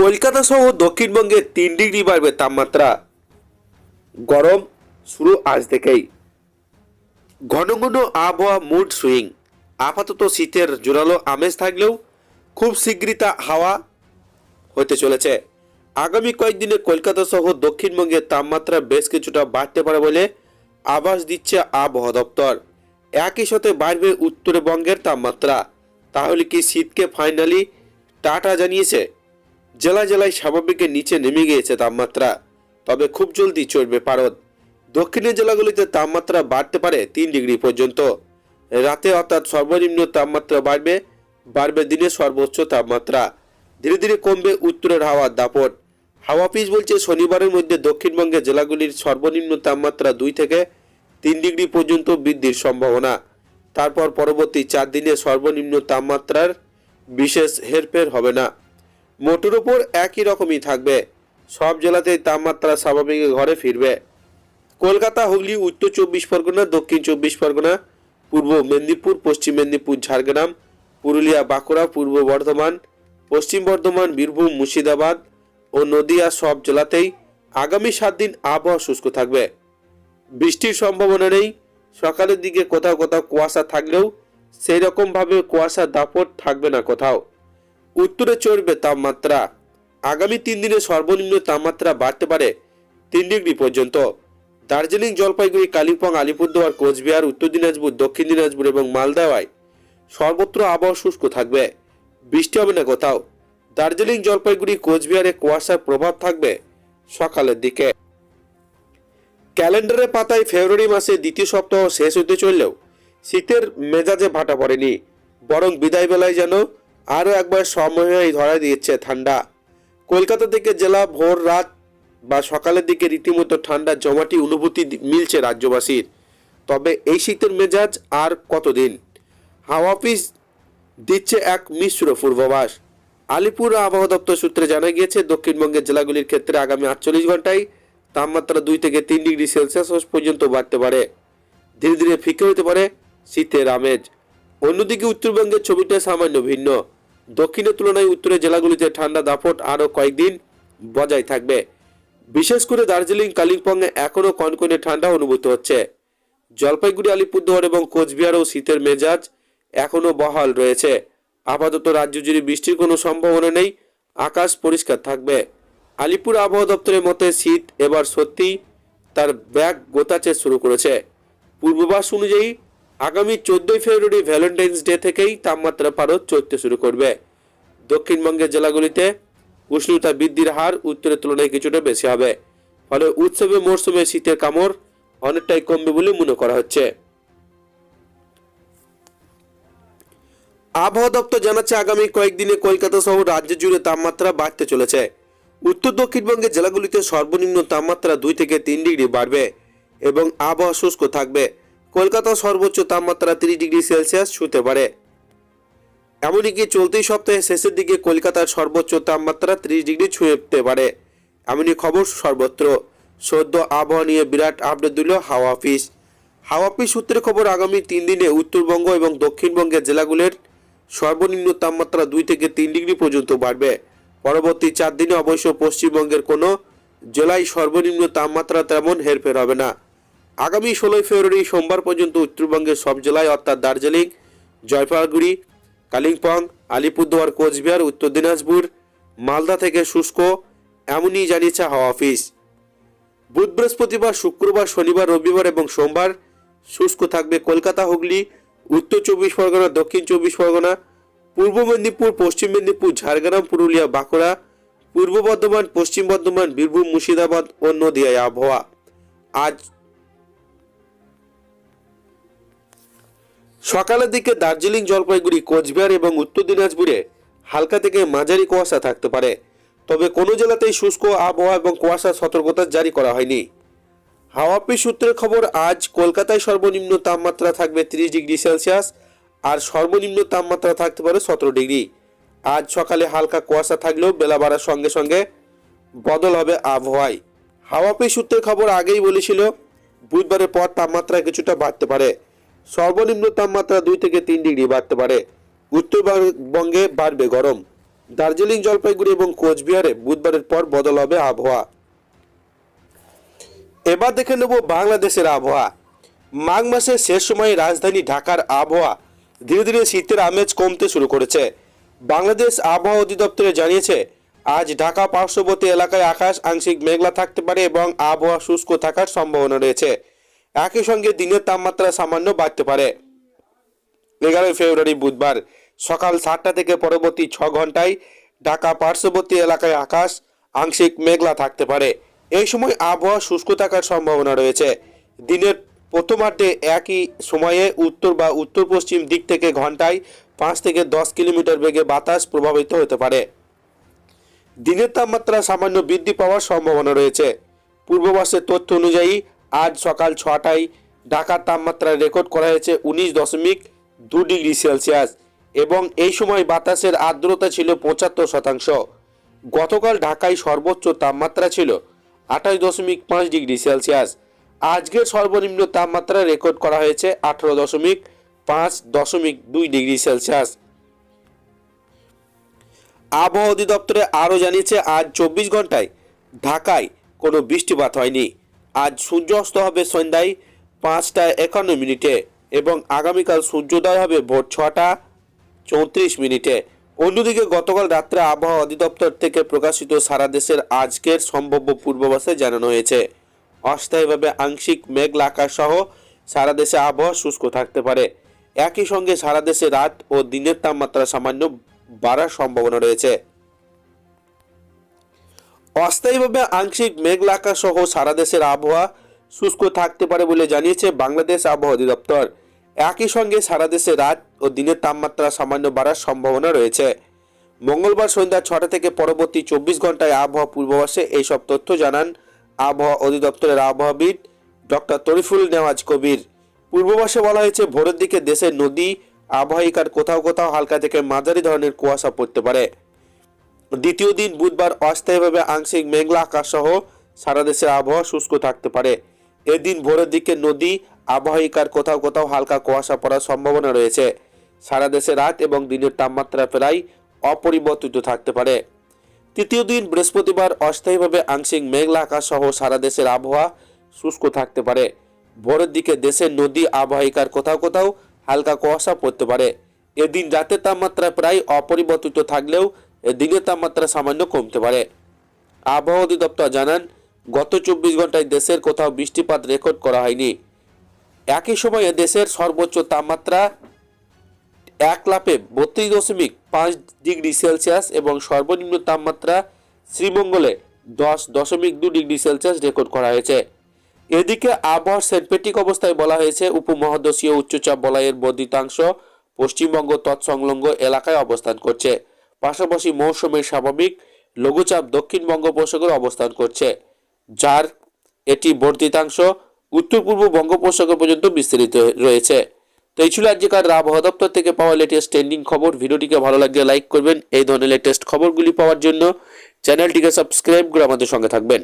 কলকাতা সহ দক্ষিণবঙ্গে তিন ডিগ্রি বাড়বে তাপমাত্রা। গরম শুরু আজ থেকেই। ঘন ঘন আবহাওয়া মুড সুইং আপাতত শীতের জোরালো আমেজ থাকলেও খুব শীঘ্রই তা হাওয়া হতে চলেছে। আগামী কয়েকদিনে কলকাতা সহ দক্ষিণবঙ্গের তাপমাত্রা বেশ কিছুটা বাড়তে পারে বলে আভাস দিচ্ছে আবহাওয়া দপ্তর। একই সাথে বাড়বে উত্তরবঙ্গের তাপমাত্রা। তাহলে কি শীতকে ফাইনালি টাটা জানিয়েছে? জেলা জেলায় স্বাভাবিকের নিচে নেমে গিয়েছে তাপমাত্রা। তবে খুব জলদি চড়বে পারদ। দক্ষিণের জেলাগুলিতে তাপমাত্রা বাড়তে পারে তিন ডিগ্রি পর্যন্ত। রাতে অর্থাৎ সর্বনিম্ন তাপমাত্রা বাড়বে বাড়বে দিনে সর্বোচ্চ তাপমাত্রা। ধীরে ধীরে কমবে উত্তরের হাওয়ার দাপট। হাওয়া পিস বলছে শনিবারের মধ্যে দক্ষিণবঙ্গের জেলাগুলির সর্বনিম্ন তাপমাত্রা দুই থেকে তিন ডিগ্রি পর্যন্ত বৃদ্ধির সম্ভাবনা। তারপর পরবর্তী চার দিনে সর্বনিম্ন তাপমাত্রার বিশেষ হেরফের হবে না। মোটের উপর একই রকমই থাকবে। সব জেলাতেই তাপমাত্রা স্বাভাবিক ঘরে ফিরবে। কলকাতা, হুগলি, উত্তর চব্বিশ পরগনা, দক্ষিণ চব্বিশ পরগনা, পূর্ব মেদিনীপুর, পশ্চিম মেদিনীপুর, ঝাড়গ্রাম, পুরুলিয়া, বাঁকুড়া, পূর্ব বর্ধমান, পশ্চিম বর্ধমান, বীরভূম, মুর্শিদাবাদ ও নদিয়া সব জেলাতেই আগামী সাত দিন আবহাওয়া শুষ্ক থাকবে। বৃষ্টির সম্ভাবনা নেই। সকালের দিকে কোথাও কোথাও কুয়াশা থাকলেও সেই রকমভাবে কুয়াশার দাপট থাকবে না কোথাও। উত্তরে চড়বে তাপমাত্রা। আগামী তিন দিনে সর্বনিম্ন তাপমাত্রা বাড়তে পারে তিন ডিগ্রি পর্যন্ত। দার্জিলিং, জলপাইগুড়ি, কালিম্পং, আলিপুরদুয়ার, কোচবিহার, উত্তর দিনাজপুর, দক্ষিণ দিনাজপুর এবং মালদায় সর্বত্র আবহাওয়া শুষ্ক থাকবে। বৃষ্টি হবে না কোথাও। দার্জিলিং, জলপাইগুড়ি, কোচবিহারে কুয়াশার প্রভাব থাকবে সকালের দিকে। ক্যালেন্ডারের পাতায় ফেব্রুয়ারি মাসে দ্বিতীয় সপ্তাহ শেষ হতে চললেও শীতের মেজাজে ভাটা পড়েনি। বরং বিদায় বেলায় যেন আরও একবার সময় ধরা দিয়েছে ঠান্ডা। কলকাতা থেকে জেলা ভোর রাত বা সকালের দিকে রীতিমতো ঠান্ডা জমাটি অনুভূতি মিলছে রাজ্যবাসীর। তবে এই শীতের মেজাজ আর কতদিন? হাওয়া অফিস দিচ্ছে এক মিশ্র পূর্বাভাস। আলিপুর আবহাওয়া দপ্তর সূত্রে জানা গিয়েছে, দক্ষিণবঙ্গের জেলাগুলির ক্ষেত্রে আগামী আটচল্লিশ ঘন্টায় তাপমাত্রা দুই থেকে তিন ডিগ্রি সেলসিয়াস পর্যন্ত বাড়তে পারে। ধীরে ধীরে ফিকে হতে পারে শীতের আমেজ। অন্যদিকে উত্তরবঙ্গের ছবিটা সামান্য ভিন্ন। দক্ষিণের তুলনায় উত্তরের জেলাগুলিতে ঠান্ডা দাপট আরও কয়েকদিন বজায় থাকবে। বিশেষ করে দার্জিলিং, কালিম্পংয়ে এখনও কনকনে ঠান্ডা অনুভূত হচ্ছে। জলপাইগুড়ি, আলিপুরদুয়ার এবং কোচবিহারেও শীতের মেজাজ এখনও বহাল রয়েছে। আপাতত রাজ্য জুড়ে বৃষ্টির কোনো সম্ভাবনা নেই, আকাশ পরিষ্কার থাকবে। আলিপুর আবহাওয়া দপ্তরের মতে শীত এবার সত্যিই তার ব্যাগ গোতাচে শুরু করেছে। পূর্বাভাস অনুযায়ী আগামী চোদ্দই ফেব্রুয়ারি ভ্যালেন্টাইন্স ডে থেকেই তাপমাত্রা পারদ চড়তে শুরু করবে। দক্ষিণবঙ্গের জেলাগুলিতে উষ্ণতা বৃদ্ধির হার উত্তরের তুলনায় কিছুটা বেশি হবে। ফলে উৎসবে মরশুমে শীতের কামড় অনেকটাই কমবে বলে মনে করা হচ্ছে। আবহাওয়া দপ্তর জানাচ্ছে, আগামী কয়েকদিনে কলকাতা সহ রাজ্য জুড়ে তাপমাত্রা বাড়তে চলেছে। উত্তর দক্ষিণবঙ্গের জেলাগুলিতে সর্বনিম্ন তাপমাত্রা দুই থেকে তিন ডিগ্রি বাড়বে এবং আবহাওয়া শুষ্ক থাকবে। কলকাতা সর্বোচ্চ তাপমাত্রা তিরিশ ডিগ্রি সেলসিয়াস ছুঁতে পারে। এমনকি চলতি সপ্তাহের শেষের দিকে কলকাতার সর্বোচ্চ তাপমাত্রা ত্রিশ ডিগ্রি ছুঁতে পারে। এমনই খবর সর্বত্র। সদ্য আবহাওয়া নিয়ে বিরাট আপডেট দিল হাওয়া অফিস। হাওয়া অফিস সূত্রে খবর, আগামী তিন দিনে উত্তরবঙ্গ এবং দক্ষিণবঙ্গের জেলাগুলির সর্বনিম্ন তাপমাত্রা দুই থেকে তিন ডিগ্রি পর্যন্ত বাড়বে। পরবর্তী চার দিনে অবশ্য পশ্চিমবঙ্গের কোনো জেলায় সর্বনিম্ন তাপমাত্রা তেমন হেরফের হবে না। আগামী ষোলোই ফেব্রুয়ারি সোমবার পর্যন্ত উত্তরবঙ্গের সব জেলায়, অর্থাৎ দার্জিলিং জয়পালগুড়ি কালিম্পং, আলিপুরদুয়ার, কোচবিহার, উত্তর দিনাজপুর, মালদা থেকে শুষ্ক, এমনই জানিয়েছে হাওয়া অফিস। বুধ বৃহস্পতিবার, শুক্রবার, শনিবার, রবিবার এবং সোমবার শুষ্ক থাকবে কলকাতা, হুগলি, উত্তর চব্বিশ পরগনা, দক্ষিণ চব্বিশ পরগনা, পূর্ব মেদিনীপুর, পশ্চিম মেদিনীপুর, ঝাড়গ্রাম, পুরুলিয়া, বাঁকুড়া, পূর্ব বর্ধমান, পশ্চিম বর্ধমান, বীরভূম, মুর্শিদাবাদ ও নদিয়ায় আবহাওয়া। আজ সকালের দিকে দার্জিলিং জলপাইগুড়ি, কোচবিহার এবং উত্তর দিনাজপুরে হালকা থেকে মাঝারি কুয়াশা থাকতে পারে। তবে কোনো জেলাতেই শুষ্ক আবহাওয়া এবং কুয়াশা সতর্কতা জারি করা হয়নি। হাওয়া অফিস সূত্রের খবর, আজ কলকাতায় সর্বনিম্ন তাপমাত্রা থাকবে তিরিশ ডিগ্রি সেলসিয়াস আর সর্বনিম্ন তাপমাত্রা থাকতে পারে সতেরো ডিগ্রি। আজ সকালে হালকা কুয়াশা থাকলেও বেলা বাড়ার সঙ্গে সঙ্গে বদল হবে আবহাওয়ায়। হাওয়া অফিস সূত্রের খবর আগেই বলেছিল, বুধবারের পর তাপমাত্রা কিছুটা বাড়তে পারে। সর্বনিম্ন তাপমাত্রা দুই থেকে তিন ডিগ্রি বাড়তে পারে। উত্তরবঙ্গে বাড়বে গরম। দার্জিলিং, জলপাইগুড়ি এবং কোচবিহারে বুধবারের পর বদল হবে আবহাওয়া। এবার দেখে নেব বাংলাদেশের আবহাওয়া। মাঘ মাসের শেষ সময়ে রাজধানী ঢাকার আবহাওয়া ধীরে ধীরে শীতের আমেজ কমতে শুরু করেছে। বাংলাদেশ আবহাওয়া অধিদপ্তরে জানিয়েছে, আজ ঢাকা পার্শ্ববর্তী এলাকায় আকাশ আংশিক মেঘলা থাকতে পারে এবং আবহাওয়া শুষ্ক থাকার সম্ভাবনা রয়েছে। একই সঙ্গে দিনের তাপমাত্রা সামান্য বাড়তে পারে। এগারোই ফেব্রুয়ারি বুধবার সকাল সাতটা থেকে পরবর্তী ছ ঘন্টায় ঢাকা পার্শ্ববর্তী এলাকায় আকাশ আংশিক মেঘলা থাকতে পারে। এই সময় আবহাওয়া শুষ্ক থাকার সম্ভাবনা রয়েছে। দিনের প্রথমার্ধে একই সময়ে উত্তর বা উত্তর পশ্চিম দিক থেকে ঘন্টায় পাঁচ থেকে দশ কিলোমিটার বেগে বাতাস প্রভাবিত হতে পারে। দিনের তাপমাত্রা সামান্য বৃদ্ধি পাওয়ার সম্ভাবনা রয়েছে। পূর্ববাসের তথ্য অনুযায়ী আজ সকাল ছটায় ঢাকার তাপমাত্রা রেকর্ড করা হয়েছে উনিশ দশমিক দু ডিগ্রি সেলসিয়াস এবং এই সময় বাতাসের আর্দ্রতা ছিল পঁচাত্তর শতাংশ। গতকাল ঢাকায় সর্বোচ্চ তাপমাত্রা ছিল আঠাশ দশমিক পাঁচ ডিগ্রি সেলসিয়াস। আজকের সর্বনিম্ন তাপমাত্রা রেকর্ড করা হয়েছে আঠারো দশমিক পাঁচ দশমিক দুই ডিগ্রি সেলসিয়াস। আবহাওয়া অধিদপ্তরে আরও জানিয়েছে, আজ চব্বিশ ঘন্টায় ঢাকায় কোনো বৃষ্টিপাত হয়নি। আজ সূর্যাস্ত হবে সন্ধ্যায় পাঁচটা একান্ন মিনিটে এবং আগামীকাল সূর্যোদয় হবে ভোর ছটা চৌত্রিশ মিনিটে। অন্যদিকে গতকাল রাত্রে আবহাওয়া অধিদপ্তর থেকে প্রকাশিত সারা দেশের আজকের সম্ভাব্য পূর্বাভাসে জানানো হয়েছে। অস্থায়ীভাবে আংশিক মেঘলা আকাশ সহ সারা দেশে আবহাওয়া শুষ্ক থাকতে পারে। একই সঙ্গে সারা দেশে রাত ও দিনের তাপমাত্রা সামান্য বাড়ার সম্ভাবনা রয়েছে। অস্থায়ীভাবে আংশিক মেঘলা সহ সারা দেশের আবহাওয়া শুষ্ক থাকতে পারে বলে জানিয়েছে বাংলাদেশ আবহাওয়া অধিদপ্তর। একই সঙ্গে সারা দেশে রাত ও দিনের তাপমাত্রা সামান্য বাড়ার সম্ভাবনা রয়েছে। মঙ্গলবার সন্ধ্যা ছটা থেকে পরবর্তী চব্বিশ ঘন্টায় আবহাওয়া পূর্বাভাসে এইসব তথ্য জানান আবহাওয়া অধিদপ্তরের আবহাওয়াবিদ ডক্টর তরিফুল নেওয়াজ কবির। পূর্বাভাসে বলা হয়েছে, ভোরের দিকে দেশের নদী আবহাওয়িকার কোথাও কোথাও হালকা থেকে মাঝারি ধরনের কুয়াশা পড়তে পারে। দ্বিতীয় দিন বুধবার অস্থায়ীভাবে আংশিক মেঘলা আকাশ সহ সারা দেশের আবহাওয়া শুষ্ক থাকতে পারে। এদিন ভোরের দিকে নদী, আবহাওয়িকার কোথাও কোথাও হালকা কুয়াশা পড়ার সম্ভাবনা রয়েছে। সারা দেশে রাত এবং দিনের তাপমাত্রা প্রায় অপরিবর্তিত থাকতে পারে। তৃতীয় দিন বৃহস্পতিবার অস্থায়ীভাবে আংশিক মেঘলা আকাশ সহ সারা দেশের আবহাওয়া শুষ্ক থাকতে পারে। ভোরের দিকে দেশের নদী, আবহাওয়িকার কোথাও কোথাও হালকা কুয়াশা পড়তে পারে। এদিন রাতের তাপমাত্রা প্রায় অপরিবর্তিত থাকলেও দিনের তাপমাত্রা সামান্য কমতে পারে। আবহাওয়া অধিদপ্তর জানান, গত চব্বিশ ঘন্টায় দেশের কোথাও বৃষ্টিপাত রেকর্ড করা হয়নি। একই সময়ে দেশের সর্বোচ্চ তাপমাত্রা এক লাপে বত্রিশ দশমিক পাঁচ ডিগ্রি সেলসিয়াস এবং সর্বনিম্ন তাপমাত্রা শ্রীমঙ্গলে দশ দশমিক দু ডিগ্রি সেলসিয়াস রেকর্ড করা হয়েছে। এদিকে আবহাওয়ার সেনপেটিক অবস্থায় বলা হয়েছে, উপমহাদেশীয় উচ্চচাপ বলয়ের বর্ধিতাংশ পশ্চিমবঙ্গ তৎসংলগ্ন এলাকায় অবস্থান করছে। পাশাপাশি মৌসুমের স্বাভাবিক লঘুচাপ দক্ষিণ বঙ্গোপসাগরে অবস্থান করছে, যার এটি বর্ধিতাংশ উত্তর পূর্ব বঙ্গোপসাগর পর্যন্ত বিস্তৃত রয়েছে। তো এই ছিল আজকের আবহাওয়া দপ্তর থেকে পাওয়া লেটেস্ট ট্রেন্ডিং খবর। ভিডিওটিকে ভালো লাগলে লাইক করবেন। এই ধরনের লেটেস্ট খবরগুলি পাওয়ার জন্য চ্যানেলটিকে সাবস্ক্রাইব করে আমাদের সঙ্গে থাকবেন।